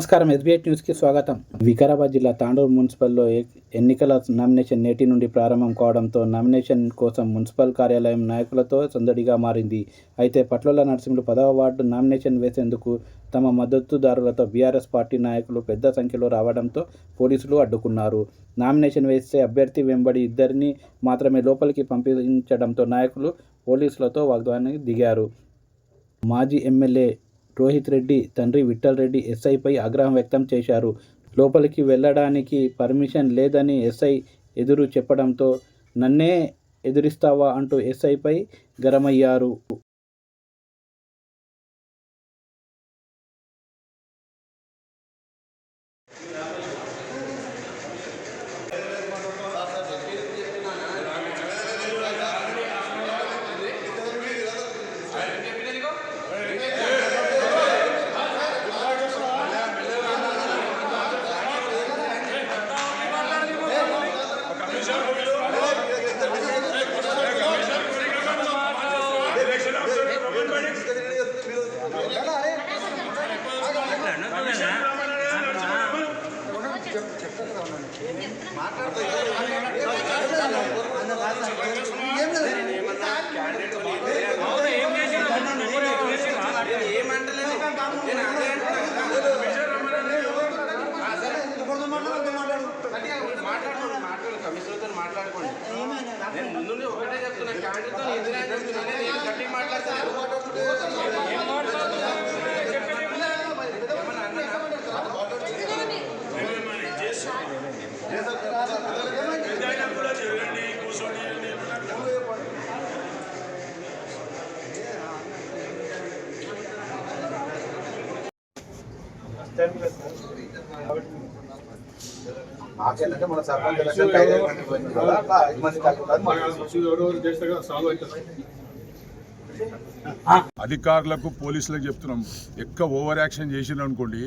నమస్కారం. ఎస్బీఐ న్యూస్కి స్వాగతం. వికారాబాద్ జిల్లా తాండూరు మున్సిపల్లో ఎన్నికల నామినేషన్ నేటి నుండి ప్రారంభం కావడంతో నామినేషన్ కోసం మున్సిపల్ కార్యాలయం నాయకులతో సందడిగా మారింది. అయితే పట్లోల నరసింహులు పదవ వార్డు నామినేషన్ వేసేందుకు తమ మద్దతుదారులతో బీఆర్ఎస్ పార్టీ నాయకులు పెద్ద సంఖ్యలో రావడంతో పోలీసులు అడ్డుకున్నారు. నామినేషన్ వేసే అభ్యర్థి వెంబడి ఇద్దరిని మాత్రమే లోపలికి పంపించడంతో నాయకులు పోలీసులతో వాగ్దానానికి దిగారు. మాజీ ఎమ్మెల్యే రోహిత్ రెడ్డి తండ్రి విఠల్ రెడ్డి ఎస్ఐపై ఆగ్రహం వ్యక్తం చేశారు. లోపలికి వెళ్ళడానికి పర్మిషన్ లేదని ఎస్ఐ ఎదురు చెప్పడంతో నన్నే ఎదురిస్తావా అంటూ ఎస్ఐపై గరమయ్యారు. మాట్లాడుకోండి నేను ముందు ఒకటే చెప్తున్నా క్యాండిడేట్తో ఎదురే మాకేంటంటే మన సర్పంచ్ ఎలక్షన్ ఐదు మంది పోయింది కదా అట్లా అధికారులకు పోలీసులకు చెప్తున్నాం. ఎక్క ఓవర్ యాక్షన్ చేసిన అనుకోండి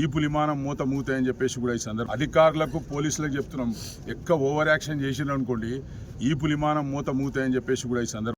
ఈ పులిమానం మూత మూతాయని చెప్పేసి కూడా ఈ సందర్భం. అధికారులకు పోలీసులకు చెప్తున్నాం. ఎక్క ఓవర్ యాక్షన్ చేసిన అనుకోండి ఈ పులిమానం మూత మూతాయని చెప్పేసి కూడా ఈ సందర్భం.